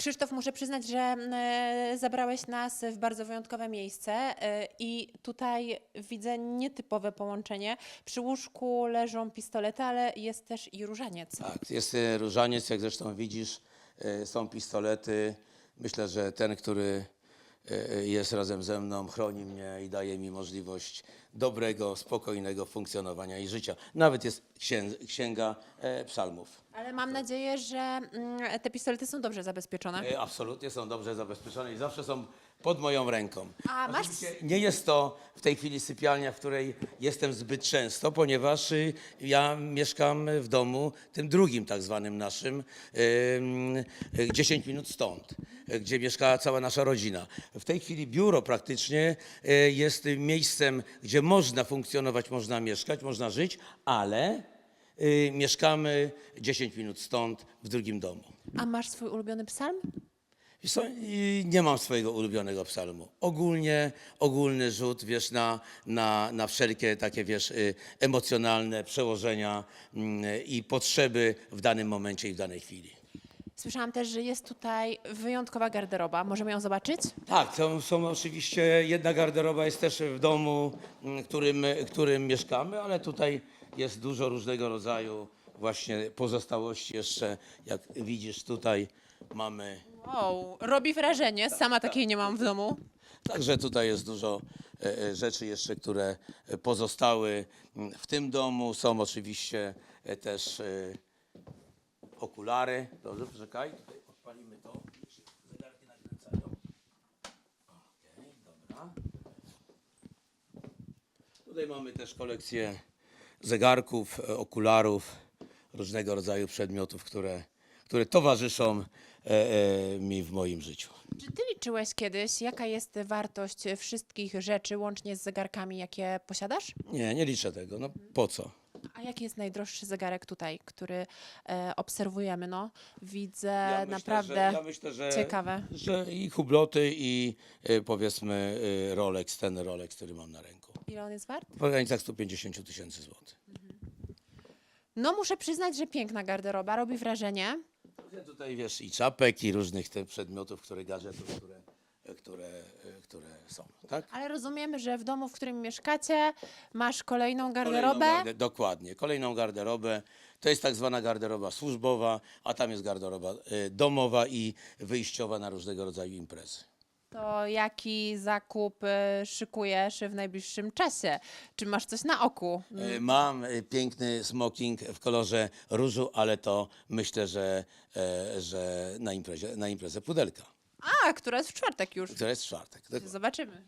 Krzysztof, muszę przyznać, że e, zabrałeś nas w bardzo wyjątkowe miejsce e, i tutaj widzę nietypowe połączenie. Przy łóżku leżą pistolety, ale jest też i różaniec. Tak, jest e, różaniec, jak zresztą widzisz, są pistolety. Myślę, że ten, który jest razem ze mną, chroni mnie i daje mi możliwość dobrego, spokojnego funkcjonowania i życia. Nawet jest księ- księga psalmów. Ale mam nadzieję, że mm, te pistolety są dobrze zabezpieczone. E, Absolutnie są dobrze zabezpieczone i zawsze są pod moją ręką. A masz- Oczywiście nie jest to w tej chwili sypialnia, w której jestem zbyt często, ponieważ y, ja mieszkam w domu, tym drugim tak zwanym naszym, ym, y, 10 minut stąd, y, gdzie mieszka cała nasza rodzina. W tej chwili biuro praktycznie y, jest miejscem, gdzie można funkcjonować, można mieszkać, można żyć, ale y, mieszkamy 10 minut stąd w drugim domu. A masz swój ulubiony psalm? Wiesz co, i nie mam swojego ulubionego psalmu. Ogólnie, ogólny rzut, wiesz, na, na, na wszelkie takie, wiesz, y, emocjonalne przełożenia mm, i potrzeby w danym momencie i w danej chwili. Słyszałam też, że jest tutaj wyjątkowa garderoba. Możemy ją zobaczyć? Tak, są, są oczywiście, jedna garderoba jest też w domu, mm, którym, którym mieszkamy, ale tutaj jest dużo różnego rodzaju właśnie pozostałości jeszcze, jak widzisz tutaj mamy Wow, robi wrażenie. Sama takiej nie mam w domu. Także tutaj jest dużo e, e, rzeczy jeszcze, które e, pozostały w tym domu. Są oczywiście e, też e, okulary. Dobrze, poczekaj, tutaj odpalimy to. Zegarki nakręcają. Okej, dobra. Tutaj mamy też kolekcję zegarków, e, okularów, różnego rodzaju przedmiotów, które, które towarzyszą e, e, mi w moim życiu. Czy ty liczyłeś kiedyś, jaka jest wartość wszystkich rzeczy, łącznie z zegarkami, jakie posiadasz? Nie, nie liczę tego. No po co? A jaki jest najdroższy zegarek tutaj, który e, obserwujemy? No, widzę Ja myślę, naprawdę że, ja myślę, że, ciekawe. że i hubloty, i y, powiedzmy y, Rolex, ten Rolex, który mam na ręku. Ile on jest wart? W granicach 150 000 tysięcy złotych. No, muszę przyznać, że piękna garderoba, robi wrażenie. Ja Tutaj wiesz i czapek, i różnych tych przedmiotów, które gadżetów, które, które, y, które są. Tak? Ale rozumiemy, że w domu, w którym mieszkacie, masz kolejną Kolejną garderobę. garde- dokładnie, kolejną garderobę. To jest tak zwana garderoba służbowa, a tam jest garderoba y, domowa i wyjściowa na różnego rodzaju imprezy. To jaki zakup e, szykujesz w najbliższym czasie? Czy masz coś na oku? E, Mam piękny smoking w kolorze różu, ale to myślę, że, e, że na, imprezie, na imprezę pudelka, A, która jest w czwartek już. która jest w czwartek. Zobaczymy.